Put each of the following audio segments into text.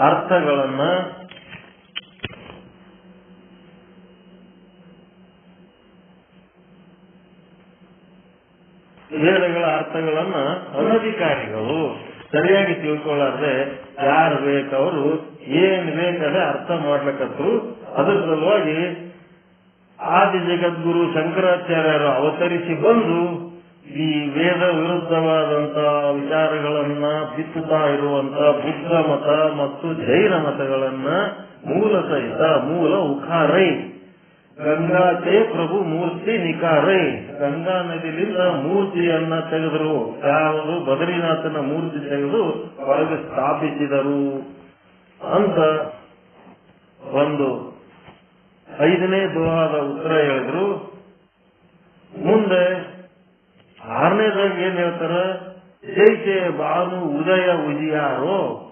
ಅರ್ಥಗಳನ್ನ ವೇದಗಳ ಅರ್ಥಗಳನ್ನ ಅನಧಿಕಾರಿಗಳು ಸರಿಯಾಗಿ ತಿಳ್ಕೊಳ್ಳಾರ್ದೆ ಯಾರು ಬೇಕವರು ಏನ್ ಬೇಕಾದ್ರೆ ಅರ್ಥ ಮಾಡ್ಲಿಕ್ಕೂ ಅದ್ರ ಸಲುವಾಗಿ ಆದಿ ಜಗದ್ಗುರು ಶಂಕರಾಚಾರ್ಯರು ಅವತರಿಸಿ ಬಂದು ಈ ವೇದ ವಿರುದ್ಧವಾದಂತಹ ವಿಚಾರಗಳನ್ನ ಬಿತ್ತುತ್ತಾ ಇರುವಂತ ಬುದ್ಧ ಮತ ಮತ್ತು ಜೈನ ಮತಗಳನ್ನ ಮೂಲ ಸಹಿತ, ಮೂಲ ಉಖಾರೈ. ಗಂಗಾತೆ ಪ್ರಭು ಮೂರ್ತಿ ನಿಖಾರೈ. ಗಂಗಾ ನದಿಲಿಂದ ಮೂರ್ತಿಯನ್ನ ತೆಗೆದರು. ಯಾವುದು ಬದರಿನಾಥನ ಮೂರ್ತಿ ತೆಗೆದು ಒಳಗೆ ಸ್ಥಾಪಿಸಿದರು. ಅಂತ ಒಂದು ಐದನೇ ದೋಹದ ಉತ್ತರ ಹೇಳಿದ್ರು. ಮುಂದೆ ಆರನೇದಾಗ ಏನ್ ಹೇಳ್ತಾರ? ಜೈಸೆ ಬಾನು ಉದಯ ಉಜಿಯಾರೋ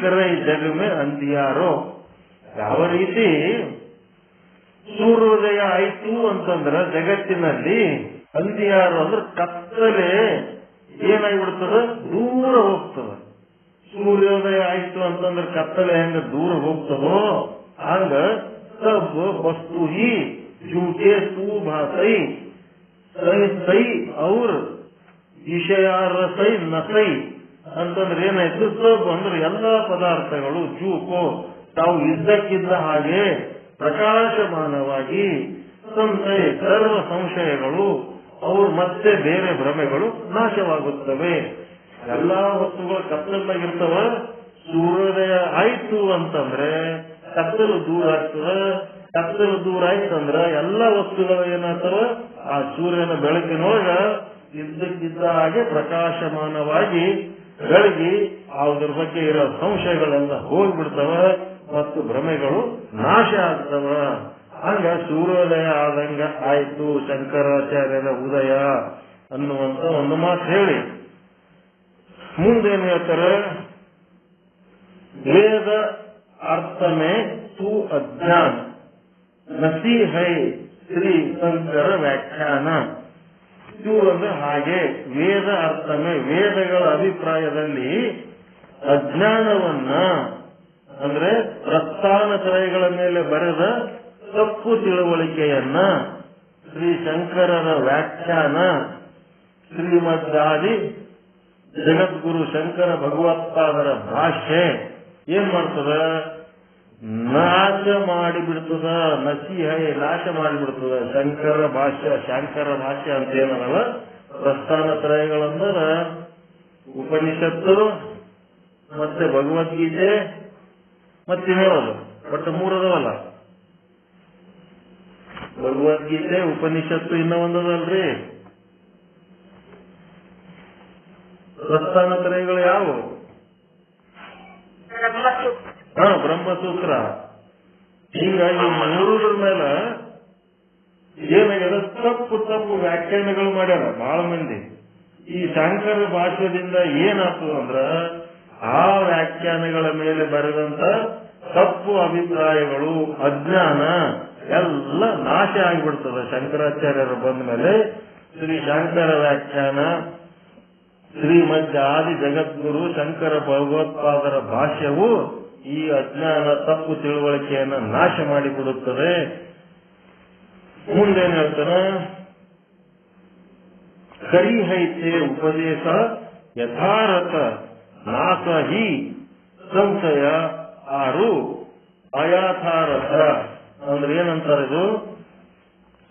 ಕರೈ ಜಗಮೆ ಅಂದಿಯಾರೋ? ಯಾವ ರೀತಿ? ಸೂರ್ಯೋದಯ ಆಯ್ತು ಅಂತಂದ್ರ ಜಗತ್ತಿನಲ್ಲಿ ಅಂದಿಯಾರು ಅಂದ್ರೆ ಕತ್ತಲೆ ಏನಾಗ್ಬಿಡ್ತದ? ದೂರ ಹೋಗ್ತದ. ಸೂರ್ಯೋದಯ ಆಯ್ತು ಅಂತಂದ್ರೆ ಕತ್ತಲೆ ಹೆಂಗ ದೂರ ಹೋಗ್ತದೋ? ಹಂಗ ಸಬ್ ವಸ್ತು ಹಿ ಜೂಟೆ ತೂ ಭಾಸೈ ಸೈ ಸೈ ವಿಷಯ ರಸೈ, ನಸೈ ಅಂತಂದ್ರೆ ಏನಾಯ್ತು? ಸಬ್ ಅಂದ್ರೆ ಎಲ್ಲಾ ಪದಾರ್ಥಗಳು ಜೂಕೋ ತಾವು ಇದ್ದಕ್ಕಿದ್ದ ಹಾಗೆ ಪ್ರಕಾಶಮಾನವಾಗಿ ಸಂಶಯ, ಸರ್ವ ಸಂಶಯಗಳು, ಅವ್ರ ಮತ್ತೆ ಬೇರೆ ಭ್ರಮೆಗಳು ನಾಶವಾಗುತ್ತವೆ. ಎಲ್ಲಾ ವಸ್ತುಗಳು ಕತ್ತಲಾಗಿರ್ತವ ಸೂರ್ಯೋದಯ ಆಯ್ತು ಅಂತಂದ್ರೆ ಕತ್ತಲು ದೂರ ಆಗ್ತದ ಕತ್ತಲು ದೂರ ಆಯ್ತಂದ್ರ ಎಲ್ಲ ವಸ್ತುಗಳು ಏನಾಗ್ತವ ಆ ಸೂರ್ಯನ ಬೆಳಕಿನೊಳಗ ಇದ್ದಕ್ಕಿದ್ದ ಹಾಗೆ ಪ್ರಕಾಶಮಾನವಾಗಿ ಬೆಳಗಿ ಅದ್ರ ಬಗ್ಗೆ ಇರೋ ಸಂಶಯಗಳೆಲ್ಲ ಹೋಗ್ಬಿಡ್ತವ ಮತ್ತು ಭ್ರಮೆಗಳು ನಾಶ ಆಗ್ತವ. ಹಂಗ ಸೂರ್ಯೋದಯ ಆದಂಗ ಆಯ್ತು, ಶಂಕರಾಚಾರ್ಯರ ಉದಯ ಅನ್ನುವಂತ ಒಂದು ಮಾತು ಹೇಳಿ. ಮುಂದೇನು ಹೇಳ್ತಾರೆ? ವೇದ ಅರ್ಥಮೇ ತು ಅಜ್ಞಾನ. ನಸಿ ಹೈ ಶ್ರೀ ಸಂತರ ವ್ಯಾಖ್ಯಾನ. ಅಂದ್ರೆ ಹಾಗೆ ವೇದ ಅರ್ಥಮೇ ವೇದಗಳ ಅಭಿಪ್ರಾಯದಲ್ಲಿ ಅಜ್ಞಾನವನ್ನ, ಅಂದ್ರೆ ಪ್ರಸ್ಥಾನ ತ್ರಯಗಳ ಮೇಲೆ ಬರೆದ ತಪ್ಪು ತಿಳುವಳಿಕೆಯನ್ನ ಶ್ರೀ ಶಂಕರರ ವ್ಯಾಖ್ಯಾನ, ಶ್ರೀಮದ್ದಾದಿ ಜಗದ್ಗುರು ಶಂಕರ ಭಗವತ್ಪಾದರ ಭಾಷೆ ಏನ್ ಮಾಡ್ತದ? ನಾಶ ಮಾಡಿಬಿಡ್ತದ ನಸಿ ಹೈ ನಾಶ ಮಾಡಿಬಿಡ್ತದ. ಶಂಕರ ಭಾಷ್ಯ ಶಂಕರ ಭಾಷ್ಯ ಅಂತ ಏನಲ್ಲ ಪ್ರಸ್ಥಾನ ತ್ರಯಗಳಂದ್ರ ಉಪನಿಷತ್ತು ಮತ್ತೆ ಭಗವದ್ಗೀತೆ, ಮತ್ತೆ ಹೇಳೋದು ಒಟ್ಟು ಮೂರದವಲ್ಲ? ಭಗವದ್ಗೀತೆ, ಉಪನಿಷತ್ತು ಇನ್ನ ಒಂದದಲ್ರಿ. ಪ್ರಸ್ಥಾನ ತ್ರಯಗಳು ಯಾವುವು ಹಾ ಬ್ರಹ್ಮಸೂತ್ರ. ಹೀಗಾಗಿ ಮೂರುದ್ರ ಮೇಲೆ ಏನಾಗ್ಯದ? ತಪ್ಪು ತಪ್ಪು ವ್ಯಾಖ್ಯಾನಗಳು ಮಾಡ್ಯಾರ ಬಹಳ ಮಂದಿ. ಈ ಶಂಕರ ಭಾಷ್ಯದಿಂದ ಏನಾಗ್ತದ ಅಂದ್ರ ಆ ವ್ಯಾಖ್ಯಾನಗಳ ಮೇಲೆ ಬರೆದಂತ ತಪ್ಪು ಅಭಿಪ್ರಾಯಗಳು ಅಜ್ಞಾನ ಎಲ್ಲ ನಾಶ ಆಗಿಬಿಡ್ತದ ಶಂಕರಾಚಾರ್ಯರು ಬಂದ ಮೇಲೆ ಶ್ರೀ ಶಂಕರ ವ್ಯಾಖ್ಯಾನ ಶ್ರೀಮದ್ ಆದಿ ಜಗದ್ಗುರು ಶಂಕರ ಭಗವತ್ಪಾದರ ಭಾಷ್ಯವು ಈ ಅಜ್ಞಾನ ತಪ್ಪು ತಿಳುವಳಿಕೆಯನ್ನ ನಾಶ ಮಾಡಿಬಿಡುತ್ತದೆ. ಮುಂದೇನು ಹೇಳ್ತಾನ? ಕರಿಹೈತೆ ಉಪದೇಶ ಯಥಾರ್ಥ ನಾಸ ಹಿ ಸಂಶಯ ಆರು ಅಯಾಥಾರಥ. ಅಂದ್ರೆ ಏನಂತಾರೆ ಇದು?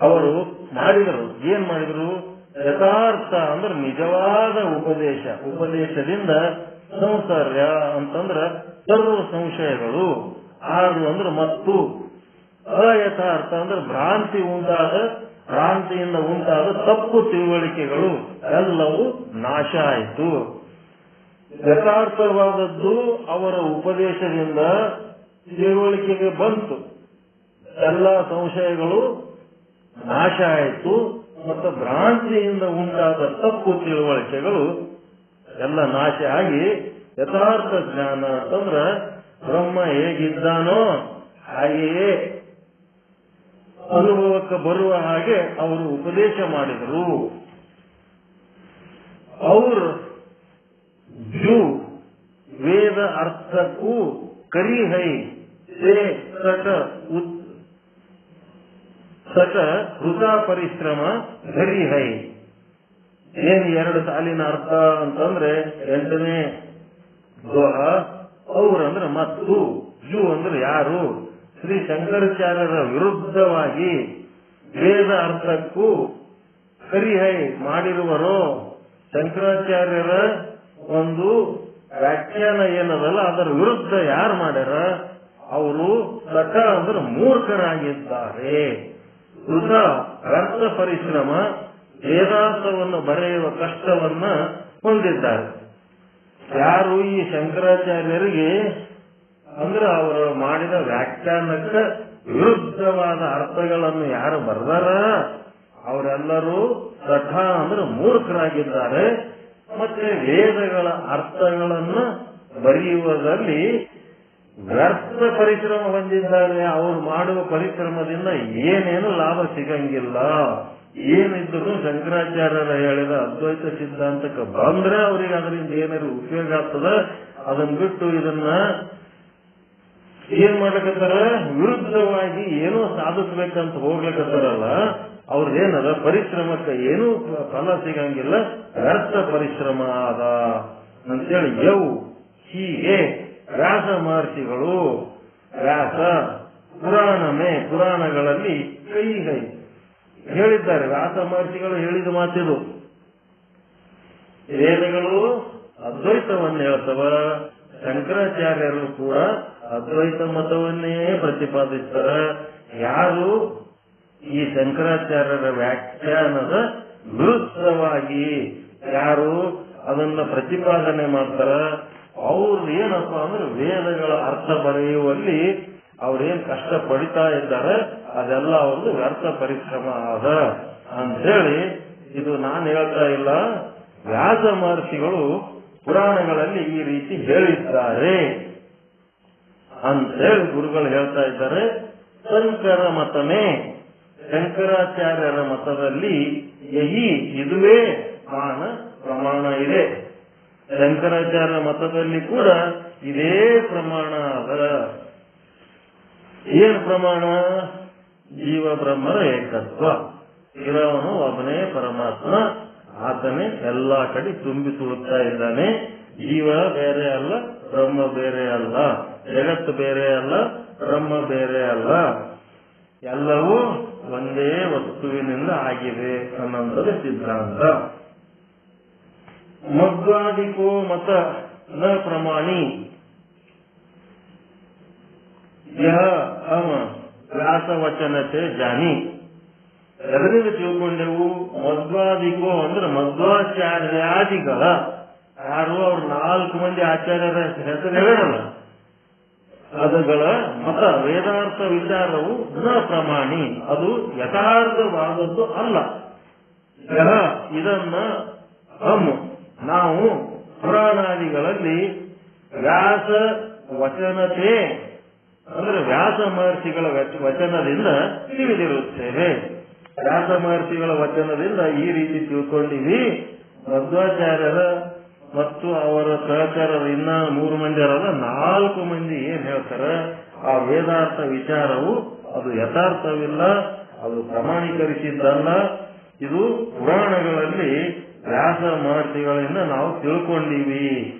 ಅವರು ಮಾಡಿದರು. ಏನ್ ಮಾಡಿದ್ರು? ಯಥಾರ್ಥ ಅಂದ್ರೆ ನಿಜವಾದ ಉಪದೇಶ. ಉಪದೇಶದಿಂದ ಸಂಸಾರ್ಯ ಅಂತಂದ್ರ ಸರ್ವ ಸಂಶಯಗಳು. ಆರು ಅಂದ್ರೆ ಮತ್ತು. ಅಯಥಾರ್ಥ ಅಂದ್ರೆ ಭ್ರಾಂತಿ ಉಂಟಾದ, ಭ್ರಾಂತಿಯಿಂದ ಉಂಟಾದ ತಪ್ಪು ತಿಳುವಳಿಕೆಗಳು. ಎಲ್ಲವೂ ನಾಶ ಆಯಿತು. ಯಥಾರ್ಥವಾದದ್ದು ಅವರ ಉಪದೇಶದಿಂದ ತಿಳುವಳಿಕೆಗೆ ಬಂತು. ಎಲ್ಲ ಸಂಶಯಗಳು ನಾಶ ಆಯಿತು. ಮತ್ತು ಭ್ರಾಂತಿಯಿಂದ ಉಂಟಾದ ತಪ್ಪು ತಿಳುವಳಿಕೆಗಳು ಎಲ್ಲ ನಾಶ ಆಗಿ ಯಥಾರ್ಥ ಜ್ಞಾನ ಅಂತಂದ್ರ ಬ್ರಹ್ಮ ಹೇಗಿದ್ದಾನೋ ಹಾಗೆಯೇ ಅನುಭವಕ್ಕೆ ಬರುವ ಹಾಗೆ ಅವರು ಉಪದೇಶ ಮಾಡಿದರು. ಅವರು ಜು ವೇದ ಅರ್ಥಕ್ಕೂ ಕರಿಹೈ ಸಟ ಸಟ ಪರಿಶ್ರಮ ಕರಿಹೈ ಏನ್ ಎರಡು ಸಾಲಿನ ಅರ್ಥ ಅಂತಂದ್ರೆ ಎಂಟನೇ ಅವ್ರಂದ್ರೆ ಮತ್ತು ಜು ಅಂದ್ರೆ ಯಾರು? ಶ್ರೀ ಶಂಕರಾಚಾರ್ಯರ ವಿರುದ್ಧವಾಗಿ ವೇದ ಅರ್ಥಕ್ಕೂ ಸರಿಹೈ ಮಾಡಿರುವರೋ ಶಂಕರಾಚಾರ್ಯರ ಒಂದು ವ್ಯಾಖ್ಯಾನ ಏನದಲ್ಲ, ಅದರ ವಿರುದ್ಧ ಯಾರು ಮಾಡ್ಯಾರ? ಅವರು ಸಟ ಅಂದ್ರೆ ಮೂರ್ಖರಾಗಿದ್ದಾರೆ. ಅರ್ಥ ಪರಿಶ್ರಮ, ವೇದಾಂತವನ್ನು ಬರೆಯುವ ಕಷ್ಟವನ್ನ ಹೊಂದಿದ್ದಾರೆ. ಯಾರು ಈ ಶಂಕರಾಚಾರ್ಯರಿಗೆ, ಅಂದ್ರೆ ಅವರು ಮಾಡಿದ ವ್ಯಾಖ್ಯಾನಕ್ಕೆ ವಿರುದ್ಧವಾದ ಅರ್ಥಗಳನ್ನು ಯಾರು ಬರ್ದಾರ? ಅವರೆಲ್ಲರೂ ಸಠ ಅಂದ್ರೆ ಮೂರ್ಖರಾಗಿದ್ದಾರೆ. ಮತ್ತೆ ವೇದಗಳ ಅರ್ಥಗಳನ್ನ ಬರೆಯುವುದರಲ್ಲಿ ವ್ಯರ್ಥ ಪರಿಶ್ರಮ ಹೊಂದಿದ್ದಾರೆ. ಅವರು ಮಾಡುವ ಪರಿಶ್ರಮದಿಂದ ಏನೇನು ಲಾಭ ಸಿಗಂಗಿಲ್ಲ. ಏನಿದ್ರು ಶಂಕರಾಚಾರ್ಯರ ಹೇಳಿದ ಅದ್ವೈತ ಸಿದ್ಧಾಂತಕ್ಕೆ ಬಂದ್ರೆ ಅವರಿಗೆ ಅದರಿಂದ ಏನಾದ್ರು ಉಪಯೋಗ ಆಗ್ತದ? ಅದನ್ನ ಬಿಟ್ಟು ಇದನ್ನ ಏನ್ ಮಾಡ್ಲಕತ್ತಾರ ವಿರುದ್ಧವಾಗಿ ಏನೋ ಸಾಧಿಸ್ಬೇಕಂತ ಹೋಗ್ಲಿಕ್ಕತ್ತಾರಲ್ಲ ಅವ್ರದ್ದೇನದ ಪರಿಶ್ರಮಕ್ಕೆ ಏನೂ ಫಲ ಸಿಗಂಗಿಲ್ಲ. ವ್ಯರ್ಥ ಪರಿಶ್ರಮ ಅದ ಅಂತೇಳಿ ಯವು ಹೀಗೆ ವ್ಯಾಸ ಮಹರ್ಷಿಗಳು ವ್ಯಾಸ ಪುರಾಣಮೇ ಪುರಾಣಗಳಲ್ಲಿ ಕೈ ಹೈ ಹೇಳಿದ್ದಾರೆ. ವ್ಯಾಸ ಮಹರ್ಷಿಗಳು ಹೇಳಿದ ಮಾತಿದು. ವೇದಗಳು ಅದ್ವೈತವನ್ನು ಹೇಳ್ತವ ಶಂಕರಾಚಾರ್ಯರು ಕೂಡ ಅದ್ವೈತ ಮತವನ್ನೇ ಪ್ರತಿಪಾದಿಸ್ತಾರ. ಯಾರು? ಈ ಶಂಕರಾಚಾರ್ಯರ ವ್ಯಾಖ್ಯಾನದ ವಿರುದ್ಧವಾಗಿ ಯಾರು ಅದನ್ನ ಪ್ರತಿಪಾದನೆ ಮಾಡ್ತಾರ. ಅವ್ರು ಏನಪ್ಪ ಅಂದ್ರೆ ವೇದಗಳ ಅರ್ಥ ಬರೆಯುವಲ್ಲಿ ಅವ್ರೇನ್ ಕಷ್ಟ ಪಡಿತಾ ಇದ್ದಾರೆ, ಅದೆಲ್ಲ ಅವ್ರದ್ದು ವ್ಯರ್ಥ ಪರಿಶ್ರಮ ಅದ ಅಂತೇಳಿ ಇದು ನಾನು ಹೇಳ್ತಾ ಇಲ್ಲ. ವ್ಯಾಸ ಮಹರ್ಷಿಗಳು ಪುರಾಣಗಳಲ್ಲಿ ಈ ರೀತಿ ಹೇಳಿದ್ದಾರೆ. ಅಂತ ಹೇಳಿ ಗುರುಗಳು ಹೇಳ್ತಾ ಇದ್ದಾರೆ, ಶಂಕರ ಮತನೇ. ಶಂಕರಾಚಾರ್ಯರ ಮತದಲ್ಲಿ ಯಹಿ ಇದುವೇ ಮಾನ ಪ್ರಮಾಣ ಇದೆ. ಶಂಕರಾಚಾರ್ಯರ ಮತದಲ್ಲಿ ಕೂಡ ಇದೇ ಪ್ರಮಾಣ ಅದ. ಏನ್ ಪ್ರಮಾಣ? ಜೀವ ಬ್ರಹ್ಮರ ಏಕತ್ವ. ಇರೋನು ಒಬ್ಬನೇ ಪರಮಾತ್ಮ. ಆತನೇ ಎಲ್ಲಾ ಕಡೆ ತುಂಬಿ ತುಳುತ್ತಾ ಇದ್ದಾನೆ. ಜೀವ ಬೇರೆ ಅಲ್ಲ, ಬ್ರಹ್ಮ ಬೇರೆ ಅಲ್ಲ. ಜಗತ್ತು ಬೇರೆ ಅಲ್ಲ, ಬ್ರಹ್ಮ ಬೇರೆ ಅಲ್ಲ. ಎಲ್ಲವೂ ಒಂದೇ ವಸ್ತುವಿನಿಂದ ಆಗಿದೆ ಅನ್ನೋಂಥದ್ದು ಸಿದ್ಧಾಂತ. ಮಧ್ವಾದಿಕೋ ಮತ ನ ಪ್ರಮಾಣಿ. ಯಹ ಅವ ವ್ಯಾಸವಚನತೆ ಜಾನಿ ಎದರಿಂದ ತಿಳ್ಕೊಂಡೆವು ಮಧ್ವಾದಿಗೋ ಅಂದ್ರೆ ಮಧ್ವಾಚಾರ್ಯಾದಿಗಳ, ಯಾರು ಅವ್ರ ನಾಲ್ಕು ಮಂದಿ ಆಚಾರ್ಯರ ಹೆಸರು ಹೇಳಲ್ಲ. ಅದುಗಳ ಮತ ವೇದಾರ್ಥ ವಿಚಾರವು ನ ಪ್ರಮಾಣಿ, ಅದು ಯಥಾರ್ಥವಾದದ್ದು ಅಲ್ಲ. ಇದನ್ನ ಅಮ್ ನಾವು ಪುರಾಣಾದಿಗಳಲ್ಲಿ ವ್ಯಾಸ ವಚನತೆ ಅಂದ್ರೆ ವ್ಯಾಸ ಮಹರ್ಷಿಗಳ ವಚ- ವಚನದಿಂದ ತಿಳಿದಿರುತ್ತೇವೆ. ವ್ಯಾಸ ಮಹರ್ಷಿಗಳ ವಚನದಿಂದ ಈ ರೀತಿ ತಿಳ್ಕೊಂಡಿವಿ. ಮಧ್ವಾಚಾರ್ಯರ ಮತ್ತು ಅವರ ಸಹಚರರು ಇನ್ನ ಮೂರು ಮಂದಿ ಅಲ್ಲ ನಾಲ್ಕು ಮಂದಿ ಏನ್ ಹೇಳ್ತಾರ, ಆ ವೇದಾರ್ಥ ವಿಚಾರವು ಅದು ಯಥಾರ್ಥವಿಲ್ಲ, ಅದು ಪ್ರಮಾಣೀಕರಿಸಿದ್ದಲ್ಲ. ಇದು ಪುರಾಣಗಳಲ್ಲಿ ವ್ಯಾಸ ಮಹರ್ಷಿಗಳಿಂದ ನಾವು ತಿಳ್ಕೊಂಡಿವಿ.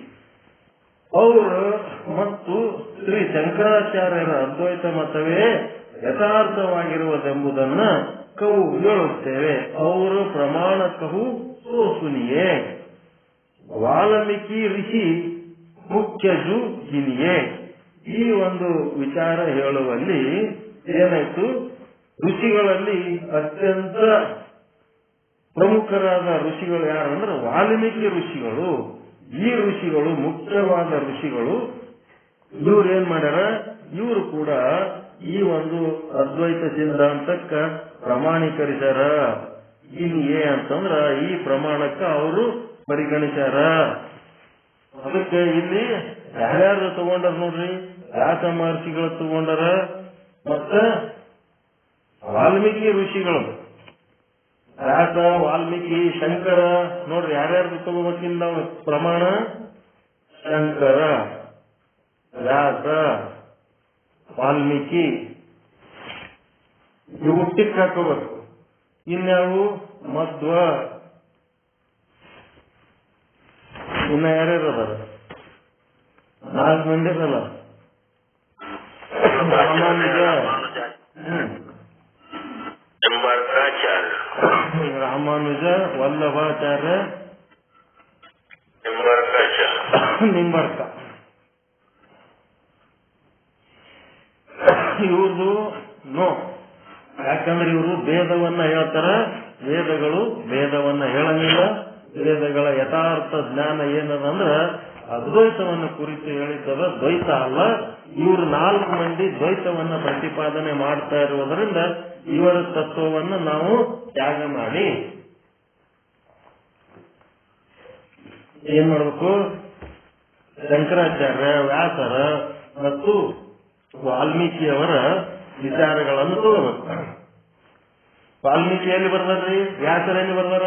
ಅವರು ಮತ್ತು ಶ್ರೀ ಶಂಕರಾಚಾರ್ಯರ ಅದ್ವೈತ ಮತವೇ ಯಥಾರ್ಥವಾಗಿರುವುದೆಂಬುದನ್ನ ಕವು ಹೇಳುತ್ತೇವೆ. ಅವರು ಪ್ರಮಾಣ ಕಹು ಸೋಸುನಿಯೇ. ವಾಲ್ಮೀಕಿ ಋಷಿ ಮುಖ್ಯಜು ಜಿನಿಯೇ. ಈ ಒಂದು ವಿಚಾರ ಹೇಳುವಲ್ಲಿ ಏನಾಯ್ತು? ಋಷಿಗಳಲ್ಲಿ ಅತ್ಯಂತ ಪ್ರಮುಖರಾದ ಋಷಿಗಳು ಯಾರು ಅಂದ್ರೆ ವಾಲ್ಮೀಕಿ ಋಷಿಗಳು. ಈ ಋಷಿಗಳು ಮುಖ್ಯವಾದ ಋಷಿಗಳು, ಇವ್ರು ಏನ್ ಮಾಡ್ಯಾರ? ಇವರು ಕೂಡ ಈ ಒಂದು ಅದ್ವೈತ ಸಿದ್ಧಾಂತಕ್ಕ ಪ್ರಮಾಣೀಕರಿಸ್ಯಾರ. ಇಲ್ಲಿಯೇ ಅಂತಂದ್ರ ಈ ಪ್ರಮಾಣಕ್ಕ ಅವರು ಪರಿಗಣಿಸ್ಯಾರ. ಅದಕ್ಕೆ ಇಲ್ಲಿ ಯಾರ್ಯಾರು ತಗೊಂಡಾರ ನೋಡ್ರಿ? ವ್ಯಾಸ ಮಹರ್ಷಿಗಳು ತಗೊಂಡಾರ. ಮತ್ತ ವಾಲ್ಮೀಕಿ ಋಷಿಗಳು. ವ್ಯಾಸ ವಾಲ್ಮೀಕಿ, ಶಂಕರ, ನೋಡ್ರಿ ಯಾರ್ಯಾರು ತಗೋಬೇಕಿಲ್ಲ ನಾವು? ಪ್ರಮಾಣ, ಶಂಕರ ರಾಸ ವಾಲ್ಮೀಕಿ. ಇವು ಟಿಕ್ ಹಾಕೋಬೇಕು ಇನ್ಯಾವು? ಮಧ್ವ. ಇನ್ನ ಯಾರ್ಯಾರು ಅದಾರ? ನಾಲ್ಕು ಮಂದಿ ಅಲ್ಲ? ರಾಮಾನುಜ ಹ್ಮ್. ನಿಂಬಾರ್ಕಾಚಾರ್ಯ ರಾಮಾನುಜ ವಲ್ಲಭಾಚಾರ್ಯ ನಿಂಬರ್ಕ ಇವ್ರದು ನೋ. ಯಾಕಂದ್ರೆ ಇವರು ಭೇದವನ್ನ ಹೇಳ್ತಾರ ವೇದಗಳು ಭೇದವನ್ನ ಹೇಳಂಗಿಲ್ಲ. ವೇದಗಳ ಯಥಾರ್ಥ ಜ್ಞಾನ ಏನದಂದ್ರ ಅದ್ವೈತವನ್ನು ಕುರಿತು ಹೇಳಿದ್ದದ ದ್ವೈತ ಅಲ್ಲ. ಇವರು ನಾಲ್ಕು ಮಂದಿ ದ್ವೈತವನ್ನ ಪ್ರತಿಪಾದನೆ ಮಾಡ್ತಾ ಇರುವುದರಿಂದ ಇವರ ತತ್ವವನ್ನು ನಾವು ತ್ಯಾಗ ಮಾಡಿ. ಏನ್ ಮಾಡಬೇಕು? ಶಂಕರಾಚಾರ್ಯ, ವ್ಯಾಸರ ಮತ್ತು ವಾಲ್ಮೀಕಿಯವರ ವಿಚಾರಗಳನ್ನು ತಗೋಬೇಕು ವಾಲ್ಮೀಕಿ ಎಲ್ಲಿ ಬರ್ದಾರ್ರಿ? ವ್ಯಾಸರ ಎಲ್ಲಿ ಬರ್ದಾರ?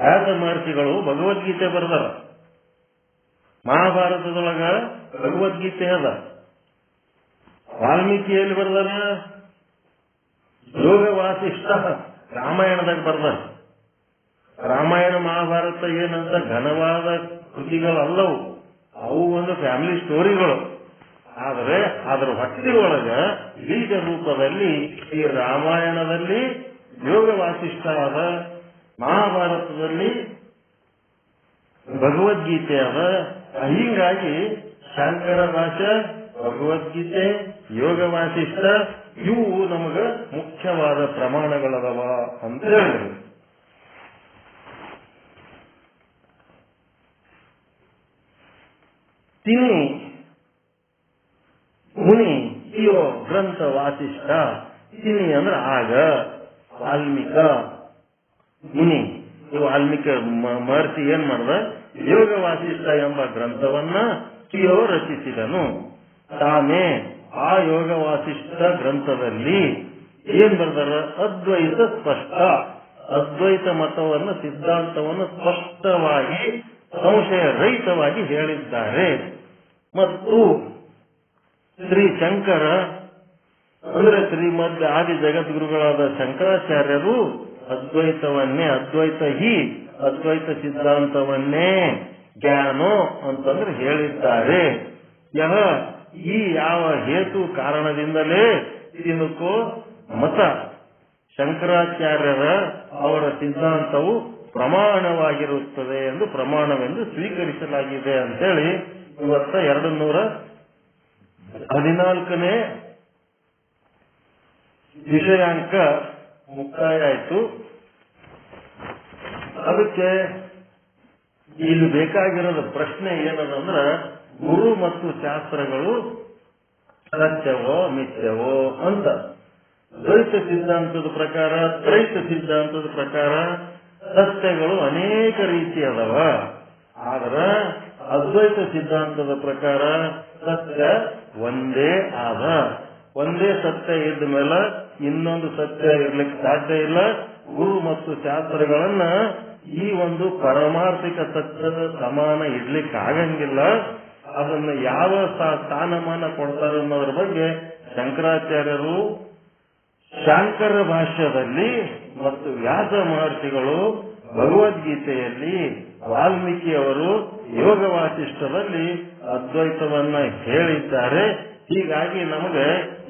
ವ್ಯಾಸ ಮಹರ್ಷಿಗಳು ಭಗವದ್ಗೀತೆ ಬರ್ದಾರ. ಮಹಾಭಾರತದೊಳಗ ಭಗವದ್ಗೀತೆ ಅದ. ವಾಲ್ಮೀಕಿಯಲ್ಲಿ ಬರ್ದಾರ ಯೋಗ ವಾಸಿಷ್ಠ ರಾಮಾಯಣದಾಗ ಬರ್ದಾರ ರಾಮಾಯಣ, ಮಹಾಭಾರತ ಏನಂತ ಘನವಾದ ಕೃತಿಗಳಲ್ಲವು. ಅವು ಒಂದು ಫ್ಯಾಮಿಲಿ ಸ್ಟೋರಿಗಳು ಆದರೆ ಅದರ ಒಳಗ ಬೀಜ ರೂಪದಲ್ಲಿ ಈ ರಾಮಾಯಣದಲ್ಲಿ ಯೋಗ ವಾಸಿಷ್ಠ ಆದ ಮಹಾಭಾರತದಲ್ಲಿ ಭಗವದ್ಗೀತೆ ಅದ ಹೀಗಾಗಿ ಶಂಕರ ಭಗವದ್ಗೀತೆ ಯೋಗ ಇವು ನಮಗ ಮುಖ್ಯವಾದ ಪ್ರಮಾಣಗಳದವ ಅಂತ ಹೇಳಿದ್ರು. ತಿನಿ ಮುನಿ, ಇಯೋ ಗ್ರಂಥ ವಾಸಿಷ್ಠ ತಿನಿ ಅಂದ್ರೆ ಆಗ, ವಾಲ್ಮೀಕ. ಮುನಿ ವಾಲ್ಮೀಕಿ ಮಹರ್ಷಿ ಏನ್ ಮಾಡ್ದ? ಯೋಗ ವಾಸಿಷ್ಠ ಎಂಬ ಗ್ರಂಥವನ್ನ ಕಿಯೋ ರಚಿಸಿದನು. ತಾನೇ ಆ ಯೋಗ ವಾಸಿಷ್ಠ ಗ್ರಂಥದಲ್ಲಿ ಏನ್ ಬರ್ದಾರ? ಅದ್ವೈತ ಸ್ಪಷ್ಟ. ಅದ್ವೈತ ಮತವನ್ನು, ಸಿದ್ಧಾಂತವನ್ನು ಸ್ಪಷ್ಟವಾಗಿ ಸಂಶಯ ರಹಿತವಾಗಿ ಹೇಳಿದ್ದಾರೆ. ಮತ್ತು ಶ್ರೀ ಶಂಕರ, ಅಂದ್ರೆ ಶ್ರೀಮದ್ ಆದಿ ಜಗದ್ಗುರುಗಳಾದ ಶಂಕರಾಚಾರ್ಯರು ಅದ್ವೈತವನ್ನೇ, ಅದ್ವೈತ ಹಿ, ಅದ್ವೈತ ಸಿದ್ಧಾಂತವನ್ನೇ ಜ್ಞಾನೋ ಅಂತಂದ್ರೆ ಹೇಳಿದ್ದಾರೆ. ಯಹ, ಈ ಯಾವ ಹೇತು ಕಾರಣದಿಂದಲೇ ಇದಕ್ಕೂ ಮತ? ಶಂಕರಾಚಾರ್ಯರ ಅವರ ಸಿದ್ಧಾಂತವು ಪ್ರಮಾಣವಾಗಿರುತ್ತದೆ ಎಂದು ಪ್ರಮಾಣವೆಂದು ಸ್ವೀಕರಿಸಲಾಗಿದೆ ಅಂತೇಳಿ ಇವತ್ತ ಎರಡು ನೂರ ಹದಿನಾಲ್ಕನೇ ವಿಷಯಾಂಕ ಮುಕ್ತಾಯ ಆಯ್ತು. ಅದಕ್ಕೆ ಇಲ್ಲಿ ಬೇಕಾಗಿರೋದು ಪ್ರಶ್ನೆ ಏನದಂದ್ರ, ಗುರು ಮತ್ತು ಶಾಸ್ತ್ರಗಳು ಸತ್ಯವೋ ಮಿಥ್ಯವೋ ಅಂತ. ದ್ವೈತ ಸಿದ್ಧಾಂತದ ಪ್ರಕಾರ, ತ್ರೈತ ಸಿದ್ಧಾಂತದ ಪ್ರಕಾರ ಸತ್ಯಗಳು ಅನೇಕ ರೀತಿ ಅದಾವ. ಆದ್ರ ಅದ್ವೈತ ಸಿದ್ಧಾಂತದ ಪ್ರಕಾರ ಸತ್ಯ ಒಂದೇ ಆದ. ಒಂದೇ ಸತ್ಯ ಇದ್ದ ಮೇಲೆ ಇನ್ನೊಂದು ಸತ್ಯ ಇರ್ಲಿಕ್ಕೆ ಸಾಧ್ಯ ಇಲ್ಲ. ಗುರು ಮತ್ತು ಶಾಸ್ತ್ರಗಳನ್ನ ಈ ಒಂದು ಪರಮಾರ್ಥಿಕ ಸತ್ಯದ ಸಮಾನ ಇಡ್ಲಿಕ್ಕೆ ಆಗಂಗಿಲ್ಲ. ಅದನ್ನ ಯಾವ ಸ್ಥಾ- ಸ್ಥಾನಮಾನ ಕೊಡ್ತಾರೆ ಅನ್ನೋದ್ರ ಬಗ್ಗೆ ಶಂಕರಾಚಾರ್ಯರು ಶಾಂಕರ ಭಾಷ್ಯದಲ್ಲಿ ಮತ್ತು ವ್ಯಾಸ ಮಹರ್ಷಿಗಳು ಭಗವದ್ಗೀತೆಯಲ್ಲಿ ವಾಲ್ಮೀಕಿಯವರು ಯೋಗ ವಾಸಿಷ್ಠದಲ್ಲಿ ಅದ್ವೈತವನ್ನ ಹೇಳಿದ್ದಾರೆ. ಹೀಗಾಗಿ ನಮಗೆ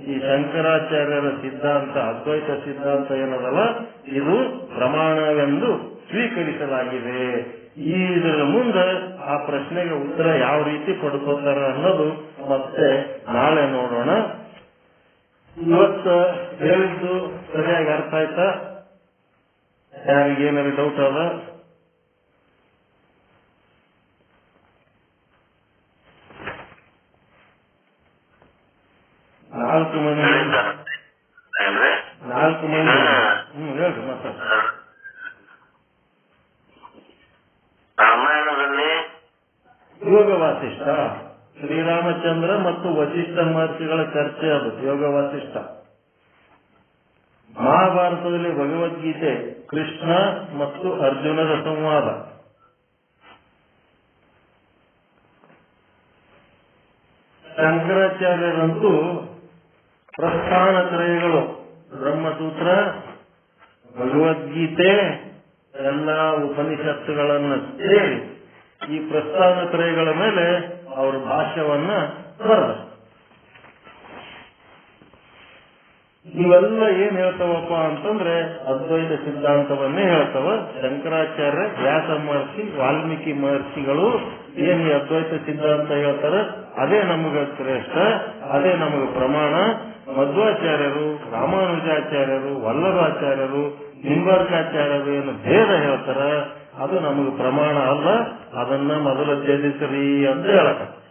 ಈ ಶಂಕರಾಚಾರ್ಯರ ಸಿದ್ಧಾಂತ, ಅದ್ವೈತ ಸಿದ್ಧಾಂತ ಏನದಲ್ಲ, ಇದು ಪ್ರಮಾಣವೆಂದು ಸ್ವೀಕರಿಸಲಾಗಿದೆ. ಇದರ ಮುಂದೆ ಆ ಪ್ರಶ್ನೆಗೆ ಉತ್ತರ ಯಾವ ರೀತಿ ಪಡ್ಕೋತಾರ ಅನ್ನೋದು ಮತ್ತೆ ನಾಳೆ ನೋಡೋಣ. ಇವತ್ತು ಹೇಳಿದ್ದು ಸರಿಯಾಗಿ ಅರ್ಥ ಆಯ್ತಾ? ಯಾರಿಗೇನಾದ್ರು ಡೌಟ್ ಅದ ನಾಲ್ಕು ಮಂದಿ. ಅಂದ್ರೆ? ನಾಲ್ಕು ಮಂದಿ. ಹ್ಮ್ ಹೇಳ್ರಿ ಮತ್ತೆ. ರಾಮಾಯಣದಲ್ಲಿ? ಯೋಗ ವಾಸಿಷ್ಠ. ಶ್ರೀರಾಮಚಂದ್ರ ಮತ್ತು ವಸಿಷ್ಠ ಮಹರ್ಷಿಗಳ ಚರ್ಚೆ ಅದು ಯೋಗ ವಾಸಿಷ್ಠ. ಮಹಾಭಾರತದಲ್ಲಿ ಭಗವದ್ಗೀತೆ ಕೃಷ್ಣ ಮತ್ತು ಅರ್ಜುನರ ಸಂವಾದ. ಶಂಕರಾಚಾರ್ಯರಂತೂ ಪ್ರಸ್ಥಾನ ತ್ರಯಗಳು ಬ್ರಹ್ಮಸೂತ್ರ, ಭಗವದ್ಗೀತೆ, ಎಲ್ಲ ಉಪನಿಷತ್ತುಗಳನ್ನ ಸೇರಿ ಈ ಪ್ರಸ್ಥಾನ ತ್ರಯಗಳ ಮೇಲೆ ಅವರ ಭಾಷ್ಯವನ್ನ ಬರೆದ. ಇವೆಲ್ಲ ಏನ್ ಹೇಳ್ತವಪ್ಪ ಅಂತಂದ್ರೆ ಅದ್ವೈತ ಸಿದ್ಧಾಂತವನ್ನೇ ಹೇಳ್ತಾವ. ಶಂಕರಾಚಾರ್ಯ ವ್ಯಾಸ ಮಹರ್ಷಿ, ವಾಲ್ಮೀಕಿ ಮಹರ್ಷಿಗಳು ಏನ್ ಅದ್ವೈತ ಸಿದ್ಧಾಂತ ಹೇಳ್ತಾರ? ಅದೇ ನಮಗ ಶ್ರೇಷ್ಠ, ಅದೇ ನಮಗ ಪ್ರಮಾಣ. ಮಧ್ವಾಚಾರ್ಯರು, ರಾಮಾನುಜಾಚಾರ್ಯರು, ವಲ್ಲಭಾಚಾರ್ಯರು ನಿಂಬರ್ಕಾಚಾರ್ಯರು ಏನು ಭೇದ ಹೇಳ್ತಾರ, ಅದು ನಮಗೆ ಪ್ರಮಾಣ ಅಲ್ಲ, ಅದನ್ನ ಮೊದಲು ತ್ಯಜಿಸ್ರಿ ಅಂತ ಹೇಳಕ